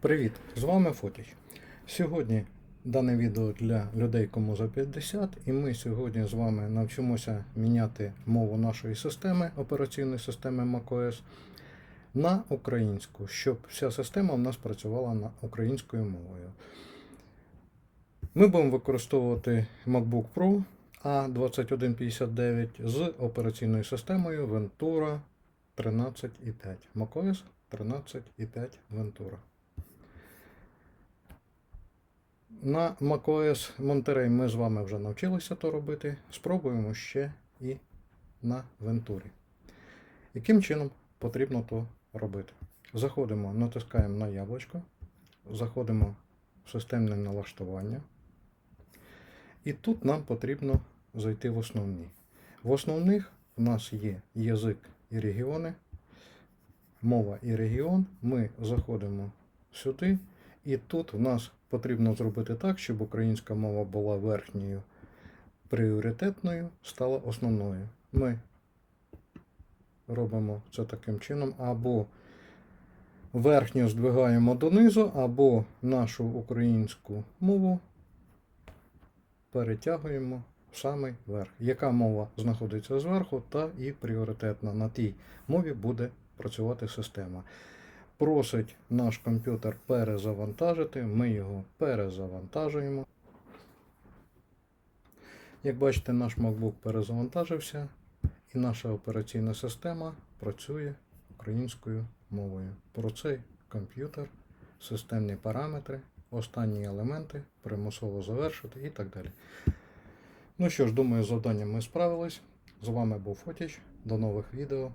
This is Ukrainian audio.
Привіт! З вами Фотіч. Сьогодні дане відео для людей, кому за 50, і ми сьогодні з вами навчимося міняти мову нашої системи, операційної системи macOS, на українську, щоб вся система в нас працювала на українською мовою. Ми будемо використовувати MacBook Pro A2159 з операційною системою Ventura 13.5. macOS 13.5 Ventura. На macOS Monterey ми з вами вже навчилися то робити. Спробуємо ще і на Вентурі. Яким чином потрібно то робити? Заходимо, натискаємо на яблучко, заходимо в системне налаштування. І тут нам потрібно зайти в основні. В основних у нас є язик і регіони, мова і регіон. Ми заходимо сюди, і тут у нас потрібно зробити так, щоб українська мова була верхньою пріоритетною, стала основною. Ми робимо це таким чином, або верхню здвигаємо донизу, або нашу українську мову перетягуємо в самий верх. Яка мова знаходиться зверху, та і пріоритетна. На тій мові буде працювати система. Просить наш комп'ютер перезавантажити, ми його перезавантажуємо. Як бачите, наш MacBook перезавантажився, і наша операційна система працює українською мовою. Про цей комп'ютер, системні параметри, останні елементи, примусово завершити і так далі. Ну що ж, думаю, з завданням ми справились. З вами був Фотіч. До нових відео.